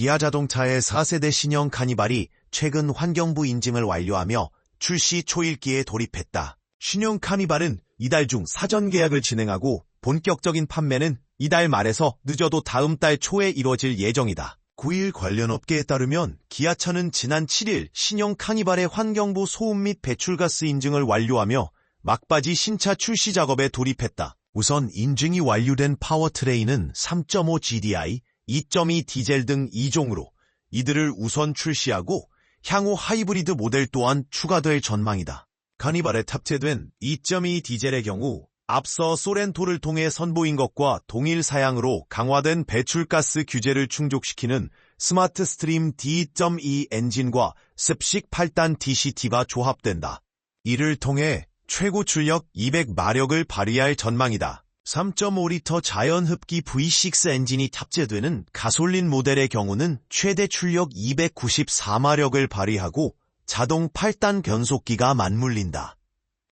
기아 자동차의 4세대 신형 카니발이 최근 환경부 인증을 완료하며 출시 초일기에 돌입했다. 신형 카니발은 이달 중 사전 계약을 진행하고 본격적인 판매는 이달 말에서 늦어도 다음 달 초에 이뤄질 예정이다. 9일 관련 업계에 따르면 기아차는 지난 7일 신형 카니발의 환경부 소음 및 배출가스 인증을 완료하며 막바지 신차 출시 작업에 돌입했다. 우선 인증이 완료된 파워트레인은 3.5 GDI, 2.2 디젤 등 2종으로 이들을 우선 출시하고 향후 하이브리드 모델 또한 추가될 전망이다. 카니발에 탑재된 2.2 디젤의 경우 앞서 소렌토를 통해 선보인 것과 동일 사양으로 강화된 배출가스 규제를 충족시키는 스마트 스트림 D.2 엔진과 습식 8단 DCT가 조합된다. 이를 통해 최고 출력 200마력을 발휘할 전망이다. 3.5리터 자연흡기 V6 엔진이 탑재되는 가솔린 모델의 경우는 최대 출력 294마력을 발휘하고 자동 8단 변속기가 맞물린다.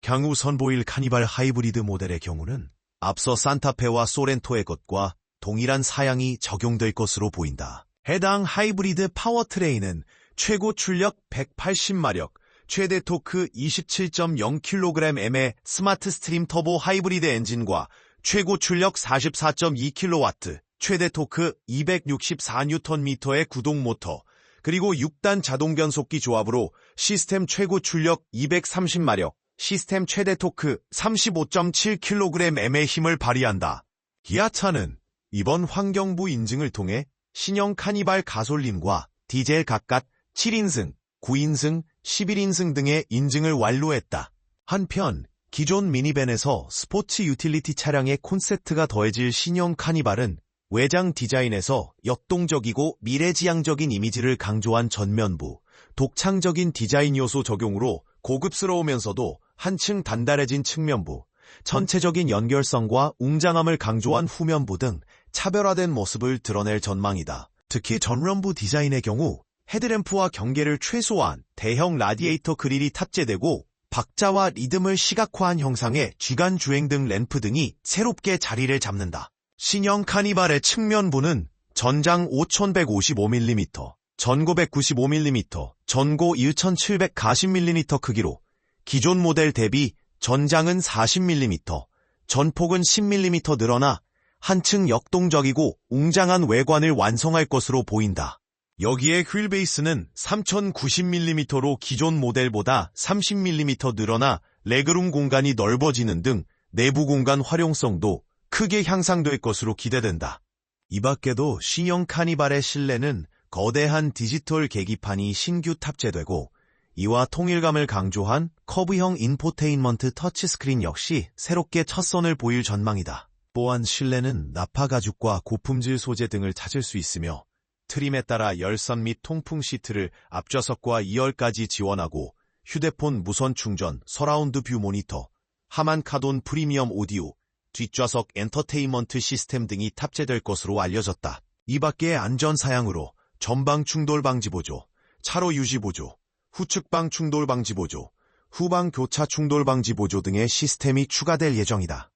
향후 선보일 카니발 하이브리드 모델의 경우는 앞서 산타페와 소렌토의 것과 동일한 사양이 적용될 것으로 보인다. 해당 하이브리드 파워트레인은 최고 출력 180마력, 최대 토크 27.0kgm의 스마트 스트림 터보 하이브리드 엔진과 최고 출력 44.2kW, 최대 토크 264Nm의 구동 모터, 그리고 6단 자동 변속기 조합으로 시스템 최고 출력 230마력, 시스템 최대 토크 35.7kgm의 힘을 발휘한다. 기아차는 이번 환경부 인증을 통해 신형 카니발 가솔린과 디젤 각각 7인승, 9인승, 11인승 등의 인증을 완료했다. 한편 기존 미니밴에서 스포츠 유틸리티 차량의 콘셉트가 더해질 신형 카니발은 외장 디자인에서 역동적이고 미래지향적인 이미지를 강조한 전면부, 독창적인 디자인 요소 적용으로 고급스러우면서도 한층 단단해진 측면부, 전체적인 연결성과 웅장함을 강조한 후면부 등 차별화된 모습을 드러낼 전망이다. 특히 전면부 디자인의 경우 헤드램프와 경계를 최소화한 대형 라디에이터 그릴이 탑재되고 박자와 리듬을 시각화한 형상의 쥐간 주행 등 램프 등이 새롭게 자리를 잡는다. 신형 카니발의 측면부는 전장 5155mm, 전고 195mm, 전고 1740mm 크기로 기존 모델 대비 전장은 40mm, 전폭은 10mm 늘어나 한층 역동적이고 웅장한 외관을 완성할 것으로 보인다. 여기에 휠 베이스는 3090mm로 기존 모델보다 30mm 늘어나 레그룸 공간이 넓어지는 등 내부 공간 활용성도 크게 향상될 것으로 기대된다. 이 밖에도 신형 카니발의 실내는 거대한 디지털 계기판이 신규 탑재되고 이와 통일감을 강조한 커브형 인포테인먼트 터치스크린 역시 새롭게 첫 선을 보일 전망이다. 또한 실내는 나파 가죽과 고품질 소재 등을 찾을 수 있으며 트림에 따라 열선 및 통풍 시트를 앞좌석과 2열까지 지원하고 휴대폰 무선 충전, 서라운드 뷰 모니터, 하만 카돈 프리미엄 오디오, 뒷좌석 엔터테인먼트 시스템 등이 탑재될 것으로 알려졌다. 이 밖에 안전 사양으로 전방 충돌 방지 보조, 차로 유지 보조, 후측방 충돌 방지 보조, 후방 교차 충돌 방지 보조 등의 시스템이 추가될 예정이다.